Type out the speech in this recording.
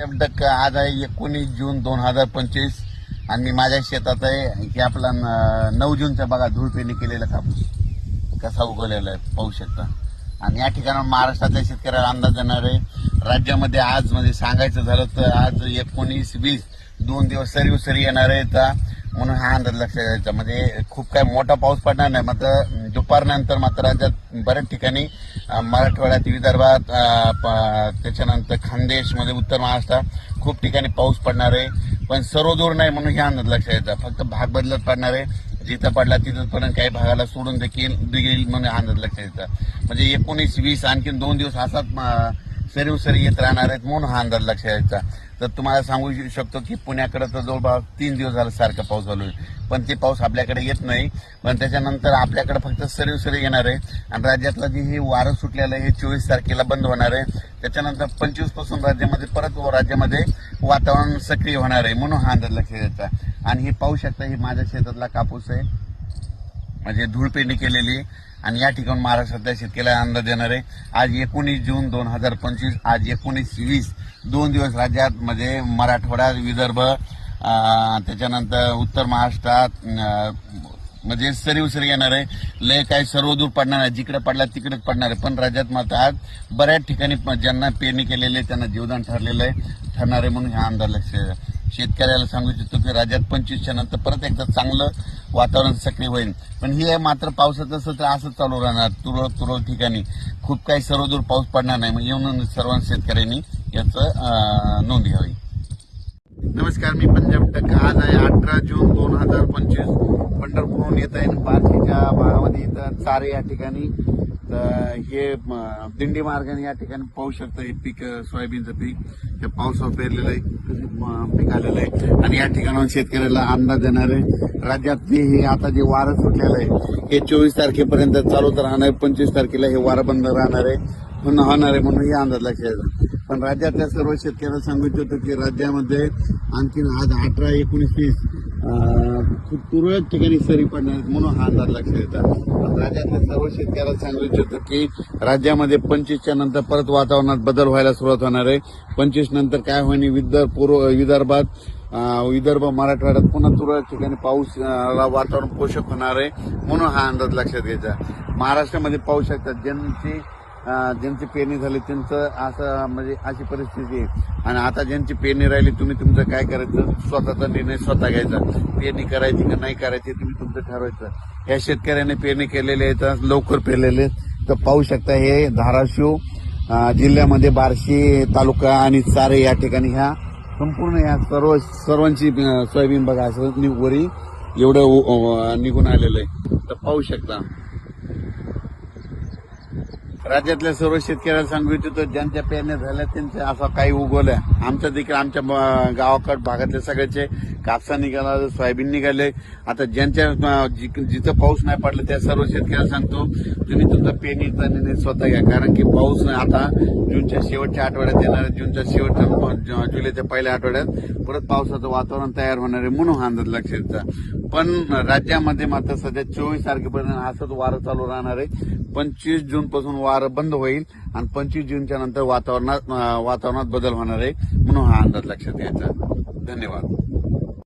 पंजाब आज आहे एकोणीस जून दोन हजार पंचवीस. आणि माझ्या शेतात आहे हे आपला न- नऊ जूनचा बघा धूळपेनी केलेला कापूस. कसा उगवलेला आहे पाहू शकता. आणि या ठिकाणावर महाराष्ट्रातल्या शेतकऱ्याला अंदाज येणार आहे. राज्यामध्ये आज म्हणजे सांगायचं झालं तर आज एकोणीस वीस दोन दिवस सरी उसरी येणार आहे तर म्हणून हा अंदाज लक्षात द्यायचा. म्हणजे खूप काय मोठा पाऊस पडणार नाही मात्र दुपारनंतर मात्र राज्यात बऱ्याच ठिकाणी मराठवाड्यात विदर्भात प- त्याच्यानंतर खानदेशमध्ये उत्तर महाराष्ट्रात खूप ठिकाणी पाऊस पडणार आहे. पण सर्व दूर नाही म्हणून हे अंदाज लक्षात द्यायचा. फक्त भाग बदलत पडणार आहे. जिथं पडला तिथं पण काही भागाला सोडून देखील देईल म्हणून अंदाज लक्षात घ्यायचा म्हणजे एकोणीस वीस आणखीन दोन दिवस असाच अं, येत राहणार आहेत म्हणून हा अंदाज लक्षात यायचा. तर तुम्हाला सांगू शकतो की पुण्याकडे तर जवळपास तीन दिवस झाला सारखा पाऊस चालू आहे. पण ते पाऊस आपल्याकडे येत नाही. पण त्याच्यानंतर आपल्याकडे फक्त सरीव येणार आहे. आणि राज्यातलं जे हे वारं सुटलेलं आहे हे चोवीस तारखेला बंद होणार आहे. त्याच्यानंतर पंचवीसपासून राज्यामध्ये परत राज्यामध्ये वातावरण सक्रिय होणार आहे. म्हणून हा अंदाज लक्षात यायचा. आणि हे पाहू शकता हे माझ्या शेतातला कापूस आहे. म्हणजे धूळ पेरणी केलेली आणि या ठिकाणी महाराष्ट्रातल्या शेतकऱ्याला अंदाज देणार आहे. आज एकोणीस जून दोन हजार पंचवीस आज एकोणीस वीस. दोन दिवस राज्यात म्हणजे मराठवाडा विदर्भ त्याच्यानंतर उत्तर महाराष्ट्रात म्हणजे सरी उसरी येणार आहे. लय काय सर्व दूर पडणार आहे जिकडे पडला तिकडेच पडणार आहे. पण राज्यात मात्र आज बऱ्याच ठिकाणी ज्यांना पेरणी केलेली आहे त्यांना जीवदान ठरलेलं आहे. ठरणार आहे म्हणून हा अंदाज लक्ष शेतकऱ्याला सांगू इच्छितो की राज्यात पंचवीसच्या नंतर परत एकदा चांगलं वातावरण सक्रिय होईल. पण हे मात्र पावसाचं तर असंच चालू राहणार तुरळक तुरळक ठिकाणी. खूप काही सर्वदूर पाऊस पडणार नाही मग येऊन सर्व शेतकऱ्यांनी याचं नोंद घ्यावी नमस्कार मी पंजाब टक्क. आज आहे अठरा जून दोन हजार पंचवीस. पंढरपूरहून येत आहे बार्शीच्या भागामध्ये इथं चारे या ठिकाणी. तर हे दिंडी मार्गाने या ठिकाणी पाहू शकता हे पीक सोयाबीनचं पीक. हे पावसावर पेरलेलं आहे. पीक आलेलं आहे. आणि या ठिकाणाहून शेतकऱ्याला अंदाज देणार आहे. राज्यात जे हे आता जे वारं सुटलेलं आहे हे चोवीस तारखेपर्यंत चालूच राहणार आहे. पंचवीस तारखेला हे वारं बंद राहणार आहे. पुन्हा होणार आहे म्हणून हे अंदाज लक्षात पण राज्यातल्या सर्व शेतकऱ्यांना सांगू इच्छितो की राज्यामध्ये आणखीन आज अठरा एकोणीस वीस तुरळक ठिकाणी सरी पडणार म्हणून हा अंदाज लक्षात येतात पण राज्यातल्या सर्व शेतकऱ्याला सांगू इच्छितो की राज्यामध्ये पंचवीसच्या नंतर परत वातावरणात बदल व्हायला सुरुवात होणार आहे. पंचवीस नंतर काय होईल विदर्भ पूर्व विदर्भात विदर्भ मराठवाड्यात पुन्हा तुरळक ठिकाणी पाऊस वातावरण पोषक होणार आहे म्हणून हा अंदाज लक्षात घ्यायचा. महाराष्ट्रामध्ये पाहू शकतात ज्यांची ज्यांची पेरणी झाली त्यांचं असं म्हणजे अशी परिस्थिती आहे. आणि आता ज्यांची पेरणी राहिली तुम्ही तुमचं काय करायचं? स्वतःचा निर्णय स्वतः घ्यायचा. पेरणी करायची का नाही करायची तुम्ही तुमचं ठरवायचं. या शेतकऱ्याने पेरणी केलेली आहे तर लवकर पेरलेले तर पाहू शकता हे धाराशिव जिल्ह्यामध्ये बार्शी तालुका आणि चारे या ठिकाणी ह्या संपूर्ण या सर्व सर्वांची सोयाबीन बघा असं वरी एवढं निघून आलेलं आहे. तर पाहू शकता. राज्यातल्या सर्व शेतकऱ्याला सांगू इच्छितो ज्यांच्या पेरण्या झाल्या त्यांच्या असं काही उगवल्या आमच्या देखील आमच्या गावाकड भागातले सगळ्याचे कापसा निघाला सोयाबीन निघाले. आता ज्यांच्या जिथं पाऊस नाही पडला त्या सर्व शेतकऱ्याला सांगतो तुम्ही तुमचा पेनी निर्णय स्वतः घ्या. कारण की पाऊस आता जूनच्या शेवटच्या आठवड्यात येणार आहे. जूनच्या शेवटच्या जुलैच्या पहिल्या आठवड्यात परत पावसाचं वातावरण तयार होणार आहे म्हणून हा अंदाज लक्षात पण राज्यामध्ये मात्र सध्या चोवीस तारखेपर्यंत असंच वारं चालू राहणार आहे. पंचवीस जून पासून वारं बंद होईल आणि पंचवीस जूनच्या नंतर वातावरणात वातावरणात बदल होणार आहे म्हणून हा अंदाज लक्षात घ्यायचा धन्यवाद.